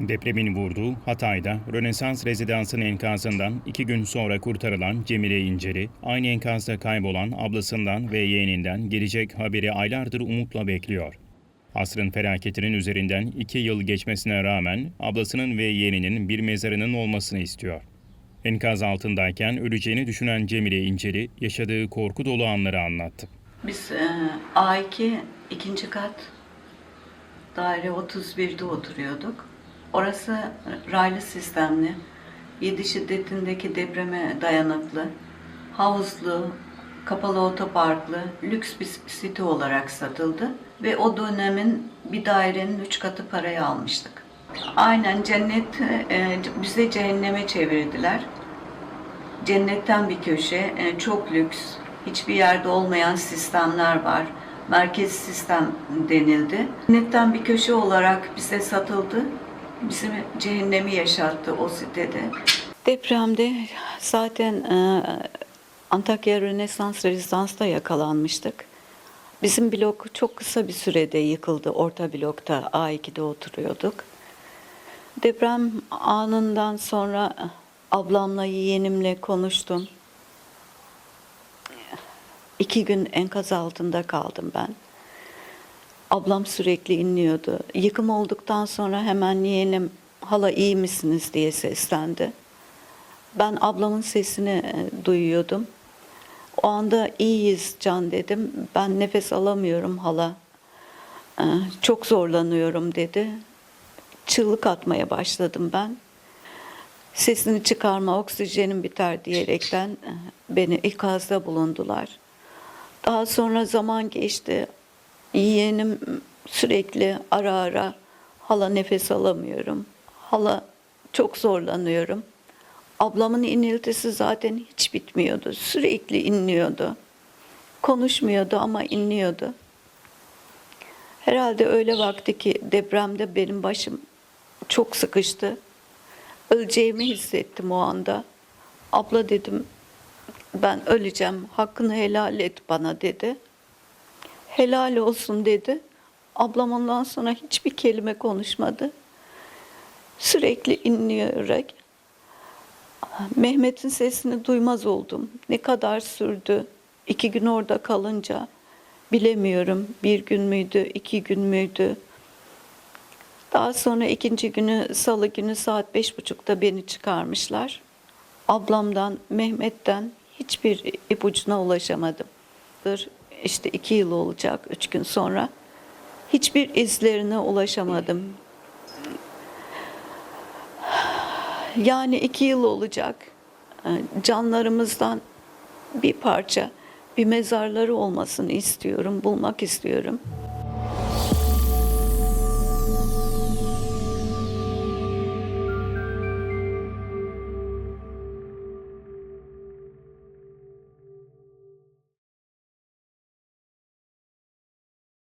Depremin vurduğu Hatay'da Rönesans rezidansının enkazından iki gün sonra kurtarılan Cemile İnceri, aynı enkazda kaybolan ablasından ve yeğeninden gelecek haberi aylardır umutla bekliyor. Asrın felaketinin üzerinden iki yıl geçmesine rağmen ablasının ve yeğeninin bir mezarının olmasını istiyor. Enkaz altındayken öleceğini düşünen Cemile İnceri yaşadığı korku dolu anları anlattı. Biz e, A2 ikinci kat daire 31'de oturuyorduk. Orası raylı sistemli, 7 şiddetindeki depreme dayanıklı, havuzlu, kapalı otoparklı, lüks bir site olarak satıldı. Ve o dönemin bir dairenin üç katı parayı almıştık. Aynen cennet e, bize cehenneme çevirdiler. Cennetten bir köşe, e, çok lüks, hiçbir yerde olmayan sistemler var. Merkez sistem denildi. Cennetten bir köşe olarak bize satıldı. Bizim cehennemi yaşattı o sitede. Depremde zaten e, Antakya Rönesans Rezidans'ta yakalanmıştık. Bizim blok çok kısa bir sürede yıkıldı. Orta blokta A2'de oturuyorduk. Deprem anından sonra ablamla yeğenimle konuştum. İki gün enkaz altında kaldım ben. Ablam sürekli inliyordu. Yıkım olduktan sonra hemen yeğenim hala iyi misiniz diye seslendi. Ben ablamın sesini e, duyuyordum. O anda iyiyiz Can dedim. Ben nefes alamıyorum hala. Ee, Çok zorlanıyorum dedi. Çığlık atmaya başladım ben. Sesini çıkarma, oksijenin biter diyerekten e, beni ikazda bulundular. Daha sonra zaman geçti. Yeğenim sürekli ara ara hala nefes alamıyorum. Hala çok zorlanıyorum. Ablamın iniltisi zaten hiç bitmiyordu. Sürekli inliyordu. Konuşmuyordu ama inliyordu. Herhalde öyle vakti ki depremde benim başım çok sıkıştı. Öleceğimi hissettim o anda. Abla dedim ben öleceğim. Hakkını helal et bana dedi. Helal olsun dedi. Ablam ondan sonra hiçbir kelime konuşmadı. Sürekli inleyerek Mehmet'in sesini duymaz oldum. Ne kadar sürdü? İki gün orada kalınca bilemiyorum. Bir gün müydü, iki gün müydü? Daha sonra ikinci günü salı günü saat beş buçukta beni çıkarmışlar. Ablamdan, Mehmet'ten hiçbir ipucuna ulaşamadım. İşte iki yıl olacak üç gün sonra. Hiçbir izlerine ulaşamadım. Yani iki yıl olacak. Ee, Canlarımızdan bir parça, bir mezarları olmasını istiyorum, bulmak istiyorum.